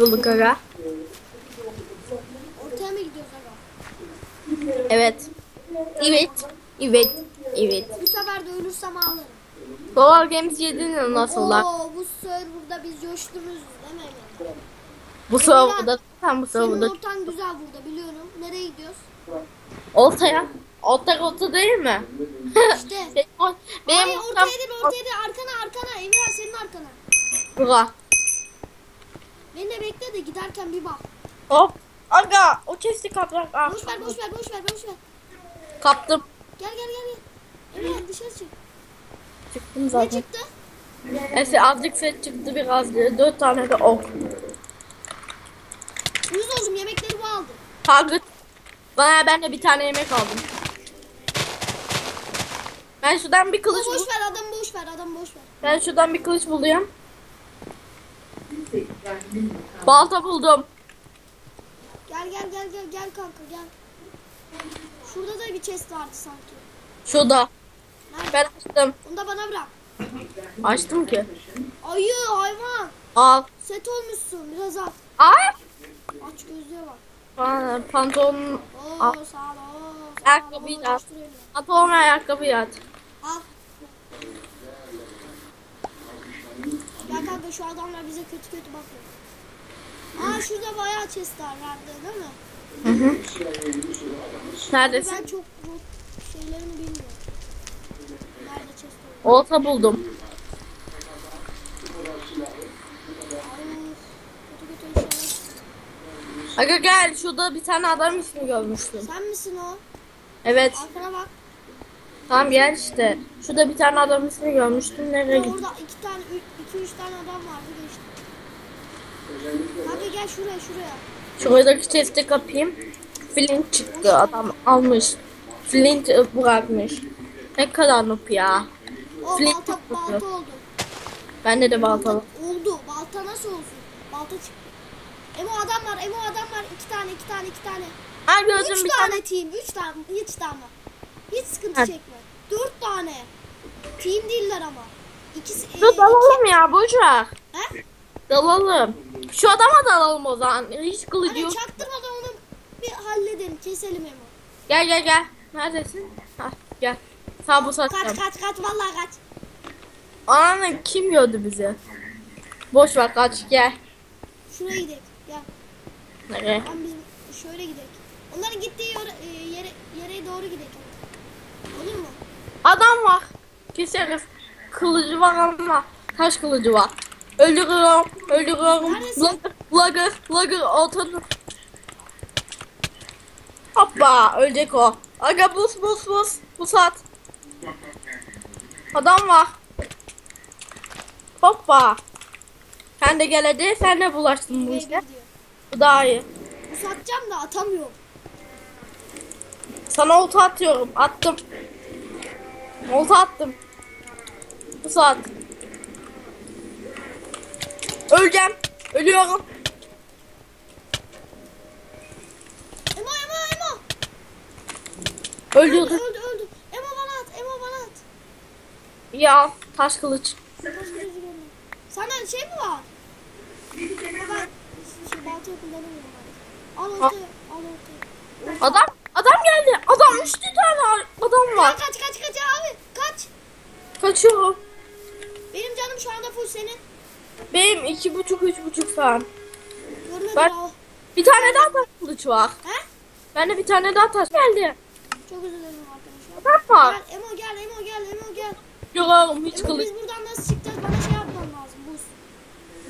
bulduk aga. Ortaya mı gidiyoruz aga? Evet. Evet. Evet. Evet. Bu sefer de ölürsem ağlarım. Power Games 7'nin nasıllar? Oo bu serverda biz coştururuz değil mi? Bu serverda tam bu Senin serverda. ortan güzel burada biliyorum. Nereye gidiyoruz? Oltaya. Olta olta değil mi? İşte. benim benim Hayır ortaya değil ortaya değil arkana arkana Emirhan senin arkana. bura. Beni de bekle de giderken bir bak. Hop. Aga o kesti kaprak. Ah, Boş ver boş ver boş ver boş ver. Kaptım. Gel gel gel gel. Emirhan dışarı çık. Çıktım Ne zaten. çıktı? Neyse azıcık set çıktı biraz. Dört tane de ok. Yüz oldum yemekleri bu aldım. Target. Bana ben de bir tane yemek aldım. Ben şuradan bir kılıç Boş bul. ver adam boş ver adam boş ver. Ben şuradan bir kılıç buluyorum. Balta buldum. Gel gel gel gel gel kanka gel. Şurada da bir chest vardı sanki. Şurada. Nerede? Ben açtım. Onu da bana bırak. Açtım ki. Ayı hayvan. Al. Set olmuşsun biraz al. Ay. Aç gözlüğe bak. Bana pantolon, Oo sağ ol. Ayakkabıyı beni. pantolon ve ayakkabı at. Al. Ya kanka şu adamlar bize kötü kötü bakıyor. Aa şurada bayağı chest var vardı değil mi? Hı hı. Neredesin? Ben çok bu şeylerini bilmiyorum. Nerede chest var? Olta buldum. Aga gel şurada bir tane adam ismi görmüştüm. Sen misin o? Evet. Arkana bak. Tamam gel işte. Şurada bir tane adam ismi görmüştüm. Nereye gitti? orada iki tane, üç, iki üç tane adam vardı geçti. Kanka gel şuraya şuraya. Şuradaki chest'i kapayım. Flint çıktı. Adam almış. Flint e, bırakmış. Ne kadar noob ya. O Flint balta, çıktı. balta oldu. Bende de balta var. Oldu. Balta nasıl olsun? Balta çıktı. Emo adam var. Emo adam var. İki tane, iki tane, iki tane. Ha gördüm üç bir tane, tane. team. Üç tane. Hiç tane. Hiç sıkıntı Ha. çekme. Dört tane. Team değiller ama. İkisi, e, Dur dalalım ya boş ver. He? Dalalım. Şu adama dalalım o zaman. Hiç kılıcı Hani yok. çaktırmadan onu bir halledelim. Keselim Emo. Gel gel gel. Neredesin? Ha, gel. Sağ bu Kaç saçtan. kaç kaç vallahi kaç. Ananı kim gördü bizi? Boş ver kaç gel. Şuraya gidelim. Gel. Nereye? Ben bizim şöyle gidelim. Onların gittiği yere, e, yere, yere doğru gidelim. Olur mu? Adam var. Keseriz. Kılıcı var ama taş kılıcı var. Öldürüyorum. Neredesin? Lagır. Lagır. Lagır. Ortadan. Hoppa. Ölecek o. Aga bus bus bus. Bus at. Adam var. Hoppa. Sen de gel hadi. Sen de bulaştın bu işe. Bu daha iyi. Uzatacağım da atamıyorum. Sana olta atıyorum. Attım. Olta attım. Bu saat. Öleceğim. Ölüyorum. Emo Emo Emo. Öldü Öldürdüm. öldü öldü. Emo bana at. Emo bana at. Ya taş kılıç. Senden şey mi var? Ben şey baltayı kullanamıyorum. Al ortaya. Al ortaya. Adam adam geldi. Adam üç tane adam var. kaç kaç kaç abi. Kaç. Kaçıyorum. Benim canım şu anda full senin. Benim iki buçuk üç buçuk falan. Görmedim Ben- o. Bir tane daha taş kılıç var. He? Bende bir tane daha taş geldi. Çok dilerim arkadaşlar. Adam var. Gel Emo gel Emo gel Emo gel. Görüyorum hiç Emo kılıç. biz buradan nasıl çıkacağız? Bana şey yapman lazım. Buz.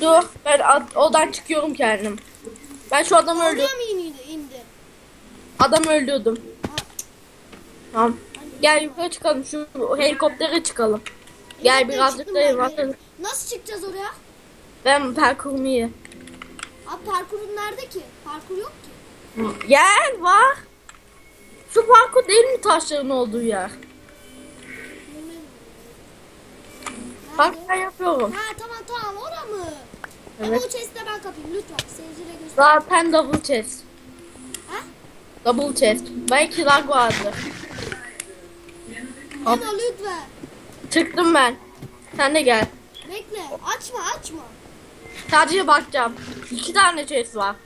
Dur ben odan çıkıyorum kendim. Ben şu adamı öldürdüm. Oraya mı indi? indi? Adamı öldürdüm. Ha, Tamam. Gel yukarı çıkalım. Şu helikoptere çıkalım. Gel birazcık da yukarı. Nasıl çıkacağız oraya? Ben parkurum iyi. Abi parkurun nerede ki? Parkur yok ki. Gel var. Şu parkur değil mi taşların olduğu yer? Bak ben yapıyorum. Ha tamam tamam ora mı? Evet. Chest'i de ben kapayım lütfen. Seyircilere göster. Zaten double chest. Ha? Double chest. Belki lag vardı. Emo lütfen. Çıktım ben. Sen de gel. Bekle. Açma açma. Sadece bakacağım. İki tane chest var.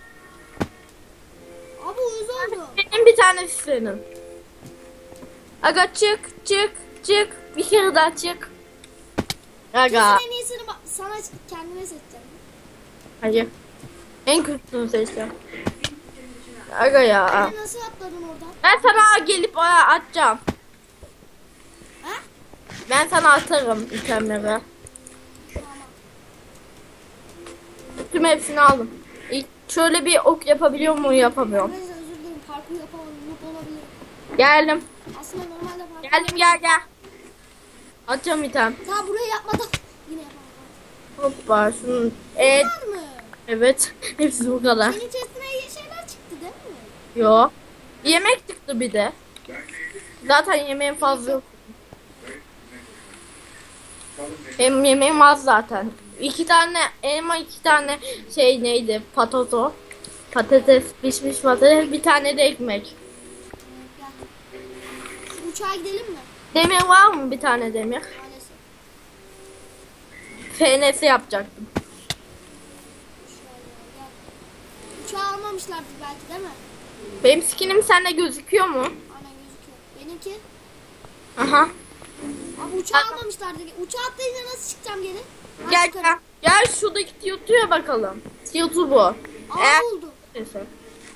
Abi uyuz oldu. Benim bir tanesi senin. Aga çık çık çık. Bir kere daha çık. Aga. Kesin en iyisini sana kendime seçeceğim. Hayır. En kötüsünü seçtim. Aga ya. Sen nasıl atladın oradan? Ben sana gelip atacağım. Ben sana atarım itemleri. Tüm hepsini aldım. İlk şöyle bir ok yapabiliyor muyum yapamıyorum. Arkadaşlar özür dilerim. Parkur yapamadım. Noob olabilir. Geldim. Aslında normalde parkur. Geldim gel gel. Atacağım item. Daha buraya yapmadım. Yine yapamadım. Hoppa şunu. Evet. Var mı? Evet. Hepsi bu kadar. Senin chestine iyi şeyler çıktı değil mi? Yo. Yemek çıktı bir de. Zaten yemeğim fazla yok. Hem yemeğim az zaten. İki tane elma iki tane şey neydi? Patato. Patates, pişmiş patates, bir tane de ekmek. Şu uçağa gidelim mi? Demir var mı bir tane demir? Maalesef. FNS yapacaktım. Uçağı almamışlardı belki değil mi? Benim skinim sende gözüküyor mu? Aynen gözüküyor. Benimki. Aha. Abi uçağı almamışlardı. Uçağa atlayınca nasıl çıkacağım geri? Ha, Gel çıkarım. gel. Gel şuradaki tiyotuya bakalım. Tiyotu bu. Aa Eğer buldum. Neyse.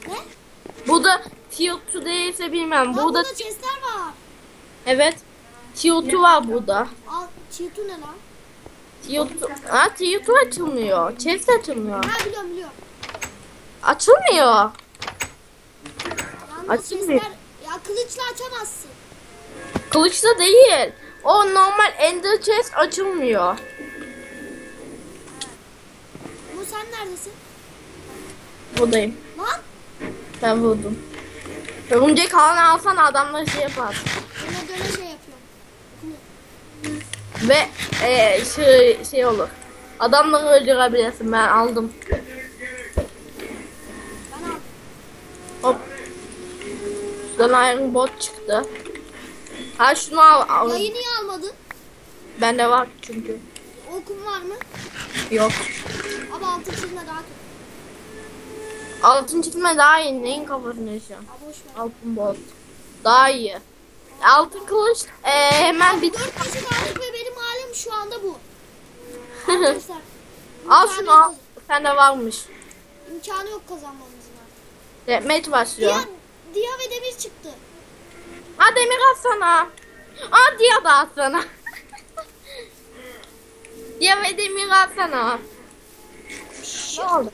Ne? Bu da tiyotu değilse bilmem. Aa, Burada burada chestler var. evet. Tiyotu var burada. Al çiğtu ne lan? Tiyotu. Ha tiyotu açılmıyor. Chest açılmıyor. Ha biliyorum biliyorum. Açılmıyor. Yalnız chestler ya kılıçla açamazsın. Kılıçta değil. O normal ender chest açılmıyor. Bu sen neredesin? Buradayım. Lan Ben buldum. Örümcek ağını alsan adamlar şey yapar. döne döne şey yapıyorum. Ve e, şey, şey olur. Adamları öldürebilirsin ben aldım. Ben aldım. Hop. Şuradan iron bot çıktı. Ha şunu al. al. Yayı niye almadın? Bende var çünkü. Okun var mı? Yok. Abi altın çizme daha kötü. Altın çizme daha iyi. Neyin kafasını ver. Altın bot. Daha iyi. Altın kılıç e, hemen bir... Dört kişi kaldık ve benim halim şu anda bu. Arkadaşlar. al şunu al. Sende varmış. İmkanı yok kazanmamızın artık. Demet başlıyor. Dia, Dia ve Demir çıktı. Ha demir atsana. Aa diye da atsana. Diye ve demir atsana. Ne oldu?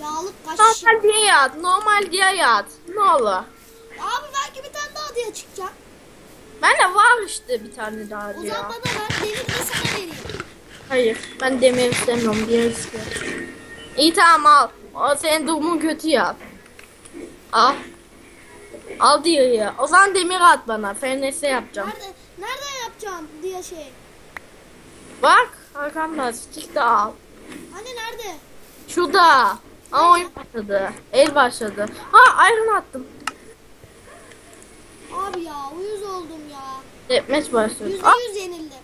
Yağlık kaç? Normal diye yat. Normal diye yat. Ne olur. Abi belki bir tane daha Dia çıkacak. Bende var işte bir tane daha O diye. zaman bana ver. Demir de sana vereyim. Hayır. Ben demir istemiyorum. Diye istiyorum. İyi tamam al. O senin durumun kötü ya. Al. Al diyor ya. O zaman demir at bana. FNS yapacağım. Nerede? Nereden yapacağım Dia şey? Bak. Arkamda. Stick de al. Hani nerede? Şurada. Ama oyun başladı. El başladı. Ha iron attım. Abi ya uyuz oldum ya. Deathmatch başladı. Yüzde Ah, yüz yenildim.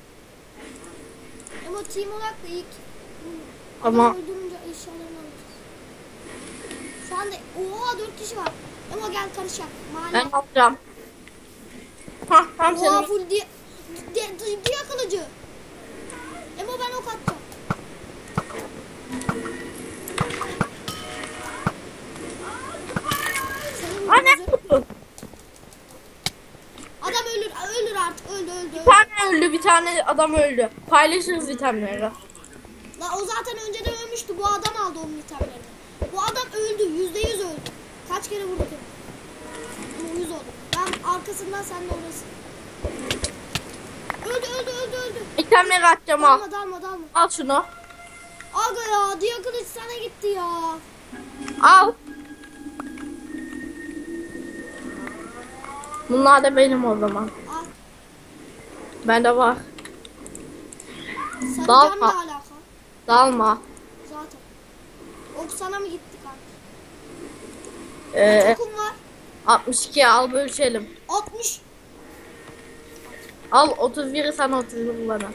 Ama team olarak da ilk. Ama- öldürünce eşyalarını alacağız. Şu anda oha dört kişi var. Ama gel karışak. Mahalle. ben alacağım. Ha tam Oha senin. full diye, diye, diye kılıcı. Ama ben ok atacağım. Senin Aa ne kılıcı- buldun? Adam ölür, ölür artık, öldü, öldü, Bir öldü. Tane adam öldü. Paylaşırız itemleri. La o zaten önceden ölmüştü. Bu adam aldı onun itemlerini. Bu adam öldü. Yüzde yüz öldü. Kaç kere vurduk uyuz oldu. Ben arkasından sen de orası. Öldü öldü öldü öldü. İtemleri atacağım al. Dalma dalma dalma. Al şunu. Aga ya diye kılıç sana gitti ya. Al. Bunlar da benim o zaman. Bende var. Sarı Dalma. cam ne alaka? Dalma. Zaten. Ok sana mı gitti kanka? Ee, Okum var. 62 al bölüşelim. 60. Al 31'i sana 31 bana.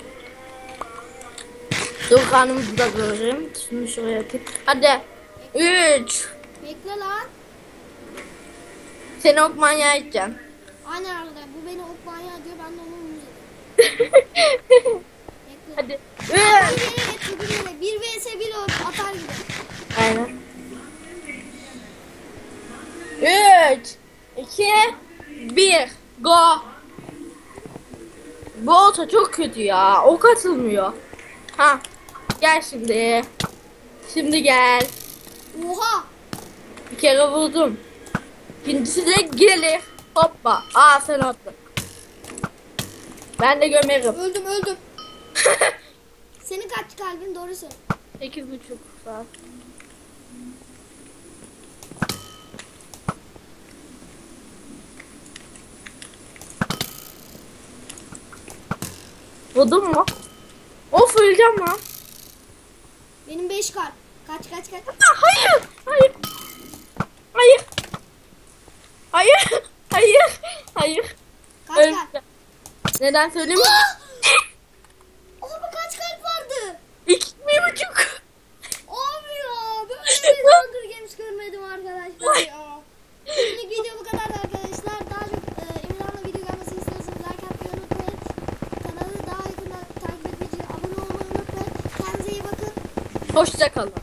Dur karnımızı da göreyim. Şunu şuraya atayım. Hadi. 3. Bekle lan. Seni ok manyağı edeceğim. Aynen arada. Bu beni ok manyağı diyor. Ben de onu. Hadi. Bir 3. yere geç. Bir yere. Bir vs bir atar gibi. Aynen. 3 2 1 Go. Bu olta çok kötü ya. Ok atılmıyor. Ha. Gel şimdi. Şimdi gel. Oha. Bir kere vurdum. İkincisi de gelir. Hoppa. Aa sen attın. Ben de gömerim. Öldüm öldüm. Senin kaç kalbin doğru söyle. Sekiz buçuk saat. Vurdun mu? Of öleceğim lan. Benim 5 kalp. Kaç kaç kaç. Aa. Hayır. Hayır. Hayır. Hayır. Kaç kalp. Öleceğim. Neden söyleyeyim mi? Abi kaç kalp vardı? İki bir buçuk. Abi ya böyle bir Hunger Games görmedim arkadaşlar ya. Şimdilik video bu kadar arkadaşlar. Daha çok e, Emirhan'la video gelmesini istiyorsanız like atmayı unutmayın. Kanalı daha yakından takip için abone olmayı unutmayın. Kendinize iyi bakın. Hoşça kalın.